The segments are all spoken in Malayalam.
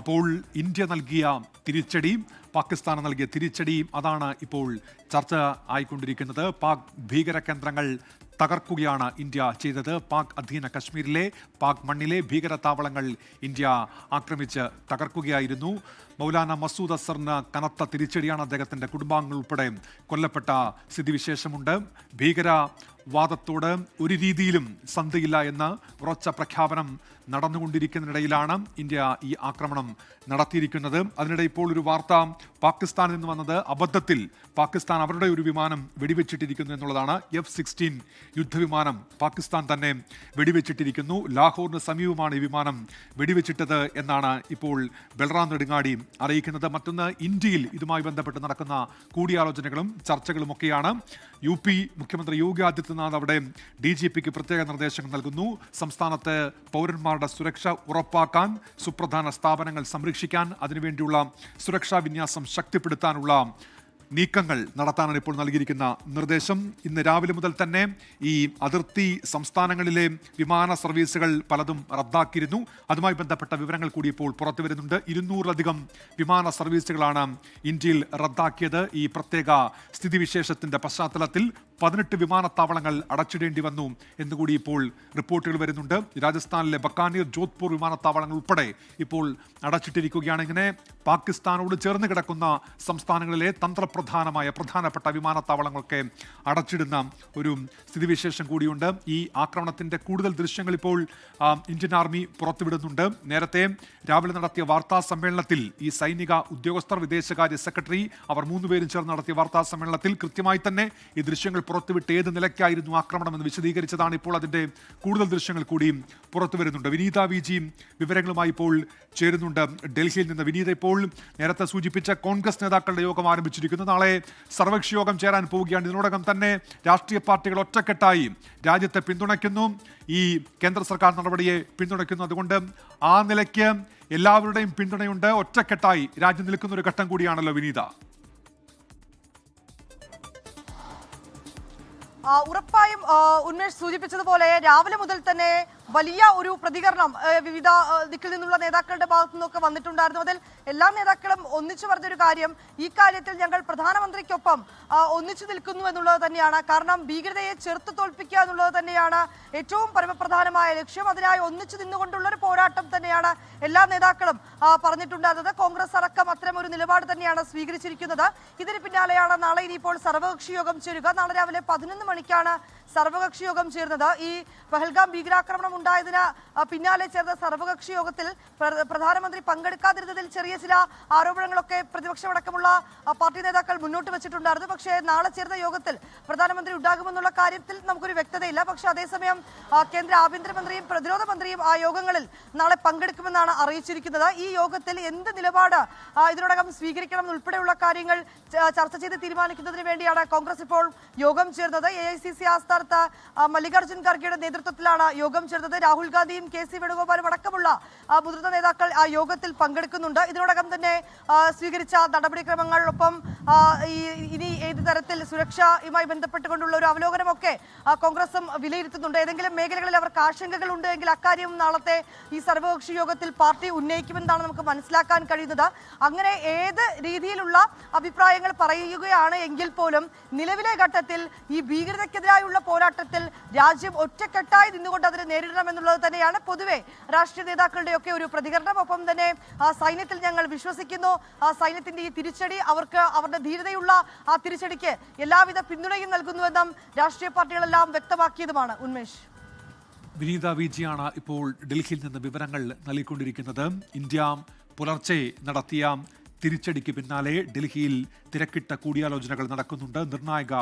അപ്പോൾ ഇന്ത്യ നൽകിയ തിരിച്ചടിയും പാകിസ്ഥാൻ നൽകിയ തിരിച്ചടിയും അതാണ് ഇപ്പോൾ ചർച്ച ആയിക്കൊണ്ടിരിക്കുന്നത്. പാക് ഭീകര കേന്ദ്രങ്ങൾ തകർക്കുകയാണ് ഇന്ത്യ ചെയ്തത്. പാക് അധീന കശ്മീരിലെ പാക് മണ്ണിലെ ഭീകര താവളങ്ങൾ ഇന്ത്യ ആക്രമിച്ച് തകർക്കുകയായിരുന്നു. മൗലാന മസൂദ് അസറിന് കനത്ത തിരിച്ചടിയാണ് അദ്ദേഹത്തിന്റെ കുടുംബാംഗങ്ങൾ ഉൾപ്പെടെ കൊല്ലപ്പെട്ട സ്ഥിതിവിശേഷമുണ്ട്. ഭീകരവാദത്തോട് ഒരു രീതിയിലും സന്ധിയില്ല എന്ന് ഉറച്ച പ്രഖ്യാപനം നടന്നുകൊണ്ടിരിക്കുന്നതിനിടയിലാണ് ഇന്ത്യ ഈ ആക്രമണം നടത്തിയിരിക്കുന്നത്. അതിനിടെ ഇപ്പോൾ ഒരു വാർത്ത പാകിസ്ഥാനിൽ നിന്ന് വന്നത് അബദ്ധത്തിൽ. പാകിസ്ഥാൻ അവരുടെ ഒരു വിമാനം വെടിവെച്ചിട്ടിരിക്കുന്നു എന്നുള്ളതാണ് എഫ് സിക്സ്റ്റീൻ യുദ്ധവിമാനം പാകിസ്ഥാൻ തന്നെ വെടിവെച്ചിട്ടിരിക്കുന്നു. ലാഹോറിന് സമീപമാണ് ഈ വിമാനം വെടിവെച്ചിട്ടത് എന്നാണ് ഇപ്പോൾ ബൽറാം നെടുങ്ങാടി അറിയിക്കുന്നത്. മറ്റൊന്ന് ഇന്ത്യയിൽ ഇതുമായി ബന്ധപ്പെട്ട് നടക്കുന്ന കൂടിയാലോചനകളും ചർച്ചകളും ഒക്കെയാണ്. യു പി മുഖ്യമന്ത്രി യോഗി ആദിത്യനാഥ് അവിടെ ഡി ജി പിക്ക് പ്രത്യേക നിർദ്ദേശങ്ങൾ നൽകുന്നു. സംസ്ഥാനത്ത് പൗരന്മാരുടെ സുരക്ഷ ഉറപ്പാക്കാൻ സുപ്രധാന സ്ഥാപനങ്ങൾ സംരക്ഷിക്കാൻ അതിനുവേണ്ടിയുള്ള സുരക്ഷാ വിന്യാസം ശക്തിപ്പെടുത്താനുള്ള നീക്കങ്ങൾ നടത്താനാണ് ഇപ്പോൾ നൽകിയിരിക്കുന്ന നിർദ്ദേശം. ഇന്ന് രാവിലെ മുതൽ തന്നെ ഈ അതിർത്തി സംസ്ഥാനങ്ങളിലെ വിമാന സർവീസുകൾ പലതും റദ്ദാക്കിയിരുന്നു. അതുമായി ബന്ധപ്പെട്ട വിവരങ്ങൾ കൂടി ഇപ്പോൾ പുറത്തു വരുന്നുണ്ട്. ഇരുന്നൂറിലധികം വിമാന സർവീസുകളാണ് ഇന്ത്യയിൽ റദ്ദാക്കിയത്. ഈ പ്രത്യേക സ്ഥിതിവിശേഷത്തിന്റെ പശ്ചാത്തലത്തിൽ പതിനെട്ട് വിമാനത്താവളങ്ങൾ അടച്ചിടേണ്ടി വന്നു എന്നുകൂടി ഇപ്പോൾ റിപ്പോർട്ടുകൾ വരുന്നുണ്ട്. രാജസ്ഥാനിലെ ബക്കാനീർ ജോധ്പൂർ വിമാനത്താവളങ്ങൾ ഉൾപ്പെടെ ഇപ്പോൾ അടച്ചിട്ടിരിക്കുകയാണ്. ഇങ്ങനെ പാകിസ്ഥാനോട് ചേർന്ന് കിടക്കുന്ന സംസ്ഥാനങ്ങളിലെ തന്ത്രപ്രധാനമായ പ്രധാനപ്പെട്ട വിമാനത്താവളങ്ങളൊക്കെ അടച്ചിടുന്ന ഒരു സ്ഥിതിവിശേഷം കൂടിയുണ്ട്. ഈ ആക്രമണത്തിന്റെ കൂടുതൽ ദൃശ്യങ്ങൾ ഇപ്പോൾ ഇന്ത്യൻ ആർമി പുറത്തുവിടുന്നുണ്ട്. നേരത്തെ രാവിലെ നടത്തിയ വാർത്താ സമ്മേളനത്തിൽ ഈ സൈനിക ഉദ്യോഗസ്ഥർ വിദേശകാര്യ സെക്രട്ടറി അവർ മൂന്നുപേരും ചേർന്ന് നടത്തിയ വാർത്താ സമ്മേളനത്തിൽ കൃത്യമായി തന്നെ ഈ ദൃശ്യങ്ങൾ പുറത്തുവിട്ട് ഏത് നിലയ്ക്കായിരുന്നു ആക്രമണമെന്ന് വിശദീകരിച്ചതാണ് ഇപ്പോൾ അതിന്റെ കൂടുതൽ ദൃശ്യങ്ങൾ കൂടിയും പുറത്തു വരുന്നുണ്ട്. വിനീത വിജിയും വിവരങ്ങളുമായി ഇപ്പോൾ ചേരുന്നുണ്ട് ഡൽഹിയിൽ നിന്ന്. വിനീത ഇപ്പോൾ നേരത്തെ സൂചിപ്പിച്ച കോൺഗ്രസ് നേതാക്കളുടെ യോഗം ആരംഭിച്ചിരിക്കുന്നു. നാളെ സർവകക്ഷി യോഗം ചേരാൻ പോവുകയാണ്. ഇതിനോടകം തന്നെ രാഷ്ട്രീയ പാർട്ടികൾ ഒറ്റക്കെട്ടായി രാജ്യത്തെ പിന്തുണയ്ക്കുന്നു. ഈ കേന്ദ്ര സർക്കാർ നടപടിയെ പിന്തുണയ്ക്കുന്നു. അതുകൊണ്ട് ആ നിലയ്ക്ക് എല്ലാവരുടെയും പിന്തുണയുണ്ട്. ഒറ്റക്കെട്ടായി രാജ്യം നിൽക്കുന്ന ഒരു ഘട്ടം കൂടിയാണല്ലോ വിനീത. ഉറപ്പായും ഉന്മേഷ് സൂചിപ്പിച്ചതുപോലെ രാവിലെ മുതൽ തന്നെ വലിയ ഒരു പ്രതികരണം വിവിധ ദിക്കിൽ നിന്നുള്ള നേതാക്കളുടെ ഭാഗത്തു നിന്നൊക്കെ വന്നിട്ടുണ്ടായിരുന്നു. അതിൽ എല്ലാ നേതാക്കളും ഒന്നിച്ചു പറഞ്ഞൊരു കാര്യം ഈ കാര്യത്തിൽ ഞങ്ങൾ പ്രധാനമന്ത്രിക്കൊപ്പം ഒന്നിച്ചു നിൽക്കുന്നു എന്നുള്ളത് തന്നെയാണ്. കാരണം ഭീകരതയെ ചെറുത്ത് തോൽപ്പിക്കുക എന്നുള്ളത് തന്നെയാണ് ഏറ്റവും പരമപ്രധാനമായ ലക്ഷ്യം. അതിനായി ഒന്നിച്ചു നിന്നുകൊണ്ടുള്ള ഒരു പോരാട്ടം തന്നെയാണ് എല്ലാ നേതാക്കളും പറഞ്ഞിട്ടുണ്ടായിരുന്നത്. കോൺഗ്രസ് അടക്കം അത്തരം ഒരു നിലപാട് തന്നെയാണ് സ്വീകരിച്ചിരിക്കുന്നത്. ഇതിന് പിന്നാലെയാണ് നാളെ ഇനിയിപ്പോൾ സർവകക്ഷി യോഗം ചേരുക. നാളെ രാവിലെ പതിനൊന്ന് മണിക്കാണ് സർവകക്ഷി യോഗം ചേർന്നത് ഈ പഹൽഗാം ഭീകരാക്രമണം ഉണ്ടായതിന് പിന്നാലെ ചേർന്ന സർവകക്ഷി യോഗത്തിൽ പ്രധാനമന്ത്രി പങ്കെടുക്കാതിരുന്നതിൽ ചെറിയ ചില ആരോപണങ്ങളൊക്കെ പ്രതിപക്ഷമടക്കമുള്ള പാർട്ടി നേതാക്കൾ മുന്നോട്ട് വെച്ചിട്ടുണ്ടായിരുന്നു. പക്ഷേ നാളെ ചേർന്ന യോഗത്തിൽ പ്രധാനമന്ത്രി ഉണ്ടാകുമെന്നുള്ള കാര്യത്തിൽ നമുക്കൊരു വ്യക്തതയില്ല. പക്ഷെ അതേസമയം കേന്ദ്ര ആഭ്യന്തരമന്ത്രിയും പ്രതിരോധ മന്ത്രിയും ആ യോഗങ്ങളിൽ നാളെ പങ്കെടുക്കുമെന്നാണ് അറിയിച്ചിരിക്കുന്നത്. ഈ യോഗത്തിൽ എന്ത് നിലപാട് ഇതിനോടകം സ്വീകരിക്കണം ഉൾപ്പെടെയുള്ള കാര്യങ്ങൾ ചർച്ച ചെയ്ത് തീരുമാനിക്കുന്നതിന് വേണ്ടിയാണ് കോൺഗ്രസ് ഇപ്പോൾ യോഗം ചേർന്നത്. എ ഐ സി സി ആസ്ഥാനത്ത് മല്ലികാർജുൻ ഖർഗെയുടെ നേതൃത്വത്തിലാണ് യോഗം ചേർന്നത്. രാഹുൽ ഗാന്ധിയും കെ സി വേണുഗോപാലും അടക്കമുള്ള മുതിർന്ന നേതാക്കൾ ആ യോഗത്തിൽ പങ്കെടുക്കുന്നുണ്ട്. ഇതിനോടകം തന്നെ സ്വീകരിച്ച നടപടിക്രമങ്ങളിലൊപ്പം ഈ ഇനി ഏത് തരത്തിൽ സുരക്ഷയുമായി ബന്ധപ്പെട്ടുകൊണ്ടുള്ള ഒരു അവലോകനമൊക്കെ കോൺഗ്രസും വിലയിരുത്തുന്നുണ്ട്. ഏതെങ്കിലും മേഖലകളിൽ അവർക്ക് ആശങ്കകൾ ഉണ്ട് എങ്കിൽ അക്കാര്യം നാളത്തെ ഈ സർവകക്ഷി യോഗത്തിൽ പാർട്ടി ഉന്നയിക്കുമെന്നാണ് നമുക്ക് മനസ്സിലാക്കാൻ കഴിയുന്നത്. അങ്ങനെ ഏത് രീതിയിലുള്ള അഭിപ്രായങ്ങൾ പറയുകയാണ് എങ്കിൽ പോലും നിലവിലെ ഘട്ടത്തിൽ ഈ ഭീകരതയ്ക്കെതിരായുള്ള പോരാട്ടത്തിൽ രാജ്യം ഒറ്റക്കെട്ടായി നിന്നുകൊണ്ട് അതിനെ നേരിടണമെന്നുള്ളത് തന്നെയാണ്. പൊതുവെ രാഷ്ട്രീയ നേതാക്കളുടെയൊക്കെ ഒരു പ്രതികരണം. ഒപ്പം തന്നെ സൈന്യത്തിൽ ഞങ്ങൾ വിശ്വസിക്കുന്നു. സൈന്യത്തിന്റെ ഈ തിരിച്ചടി അവർക്ക് അവരുടെ ധീരതയുള്ള ആ തിരിച്ചടിക്ക് എല്ലാവിധ പിന്തുണയും നൽകുന്നുവെന്നും രാഷ്ട്രീയ പാർട്ടികളെല്ലാം വ്യക്തമാക്കിയതുമാണ്. ഉന്മേഷ്. വിനീത വിജിയാണ് ഇപ്പോൾ ഡൽഹിയിൽ നിന്ന് വിവരങ്ങൾ നൽകിക്കൊണ്ടിരിക്കുന്നത്. ഇന്ത്യ പുലർച്ചെ നടത്തിയ തിരിച്ചടിക്ക് പിന്നാലെ ഡൽഹിയിൽ തിരക്കിട്ട കൂടിയാലോചനകൾ നടക്കുന്നുണ്ട്. നിർണായക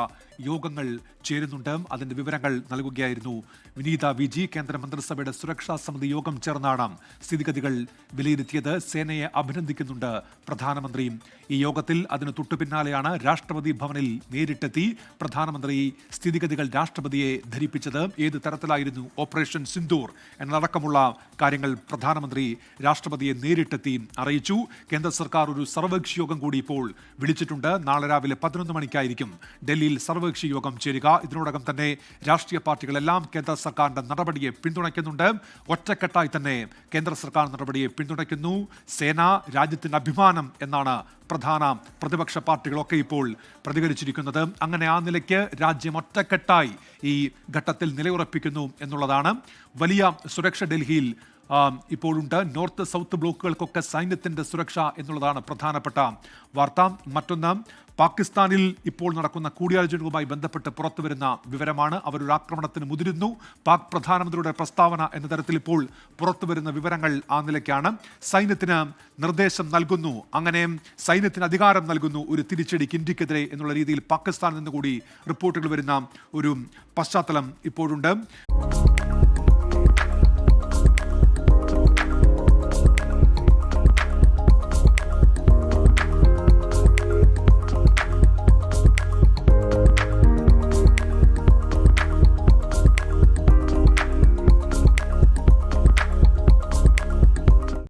യോഗങ്ങൾ ചേരുന്നുണ്ട്. അതിന്റെ വിവരങ്ങൾ നൽകുകയായിരുന്നു വിനീത വിജി കേന്ദ്ര മന്ത്രിസഭയുടെ സുരക്ഷാ സമിതി യോഗം ചേർന്നാണ് സ്ഥിതിഗതികൾ വിലയിരുത്തിയത്. സേനയെ അഭിനന്ദിക്കുന്നുണ്ട് പ്രധാനമന്ത്രി. ഈ യോഗത്തിൽ അതിന് തൊട്ടു പിന്നാലെയാണ് രാഷ്ട്രപതി ഭവനിൽ നേരിട്ടെത്തി പ്രധാനമന്ത്രി സ്ഥിതിഗതികൾ രാഷ്ട്രപതിയെ ധരിപ്പിച്ചത്. ഏത് തരത്തിലായിരുന്നു ഓപ്പറേഷൻ സിന്ദൂർ എന്നതടക്കമുള്ള കാര്യങ്ങൾ പ്രധാനമന്ത്രി രാഷ്ട്രപതിയെ നേരിട്ടെത്തി അറിയിച്ചു. കേന്ദ്ര സർക്കാർ ഒരു സർവകക്ഷി യോഗം കൂടി ഇപ്പോൾ വിളിച്ചിട്ടുണ്ട്. നാളെ രാവിലെ പതിനൊന്ന് മണിക്കായിരിക്കും ഡൽഹിയിൽ സർവകക്ഷി യോഗം ചേരുക. ഇതിനോടകം തന്നെ രാഷ്ട്രീയ പാർട്ടികളെല്ലാം കേന്ദ്ര സർക്കാരിന്റെ നടപടിയെ പിന്തുണയ്ക്കുന്നുണ്ട്. ഒറ്റക്കെട്ടായി തന്നെ കേന്ദ്ര സർക്കാർ നടപടിയെ പിന്തുണയ്ക്കുന്നു. സേന രാജ്യത്തിന്റെ അഭിമാനം എന്നാണ് പ്രധാന പ്രതിപക്ഷ പാർട്ടികളൊക്കെ ഇപ്പോൾ പ്രതികരിച്ചിരിക്കുന്നത്. അങ്ങനെ ആ നിലയ്ക്ക് രാജ്യം ഒറ്റക്കെട്ടായി ഈ ഘട്ടത്തിൽ നിലയുറപ്പിക്കുന്നു എന്നുള്ളതാണ്. വലിയ സുരക്ഷ ഡൽഹിയിൽ ഇപ്പോഴുണ്ട് നോർത്ത് സൗത്ത് ബ്ലോക്കുകൾക്കൊക്കെ സൈന്യത്തിന്റെ സുരക്ഷ എന്നുള്ളതാണ് പ്രധാനപ്പെട്ട വാർത്ത. മറ്റൊന്ന് പാകിസ്ഥാനിൽ ഇപ്പോൾ നടക്കുന്ന കൂടിയാലോചനകളുമായി ബന്ധപ്പെട്ട് പുറത്തുവരുന്ന വിവരമാണ്. അവരൊരു ആക്രമണത്തിന് മുതിരുന്നു. പാക് പ്രധാനമന്ത്രിയുടെ പ്രസ്താവന എന്ന തരത്തിൽ ഇപ്പോൾ പുറത്തുവരുന്ന വിവരങ്ങൾ ആ നിലയ്ക്കാണ്. സൈന്യത്തിന് നിർദ്ദേശം നൽകുന്നു. അങ്ങനെ സൈന്യത്തിന് അധികാരം നൽകുന്നു ഒരു തിരിച്ചടിക്ക് ഇന്ത്യക്കെതിരെ എന്നുള്ള രീതിയിൽ പാകിസ്ഥാനിൽ നിന്ന് കൂടി റിപ്പോർട്ടുകൾ വരുന്ന ഒരു പശ്ചാത്തലം ഇപ്പോഴുണ്ട്.